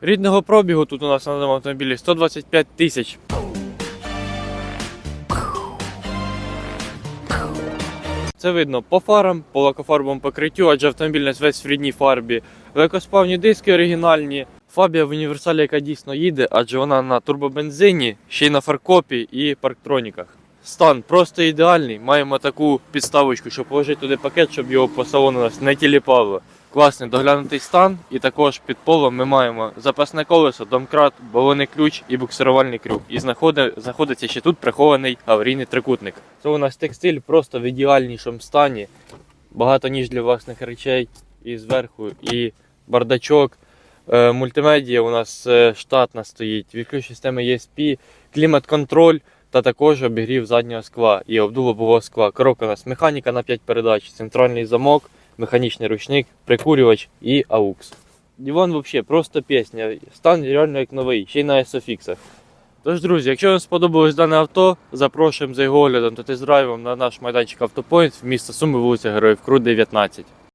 Рідного пробігу тут у нас на даному автомобілі 125 тисяч. Це видно по фарам, по лакофарбовому покриттю, адже автомобіль у весь в рідній фарбі. Легкосплавні диски оригінальні. Фабія в універсалі, яка дійсно їде, адже вона на турбобензині, ще й на фаркопі і парктроніках. Стан просто ідеальний. Маємо таку підставочку, щоб положити туди пакет, щоб його по салону нас не тіліпало. Класний доглянутий стан, і також під полом ми маємо запасне колесо, домкрат, балонний ключ і буксирувальний крюк. І знаходи- знаходиться ще тут прихований аварійний трикутник. Це у нас текстиль просто в ідеальнішому стані. Багато ніж для власних речей і зверху, і бардачок. Е, мультимедія у нас е, штатна стоїть, відключ системи ESP, клімат-контроль та також обігрів заднього скла і обдуло скла. Коробка у нас механіка на 5 передач, центральний замок, механічний ручник, прикурювач і AUX. Диван взагалі просто пісня. Стан реально як новий, ще й на SOFX. Тож, друзі, якщо вам сподобалось дане авто, запрошуємо за його оглядом та тест-драйвом на наш майданчик Автопоінт в місто Суми, вулиця Героїв Крут 19.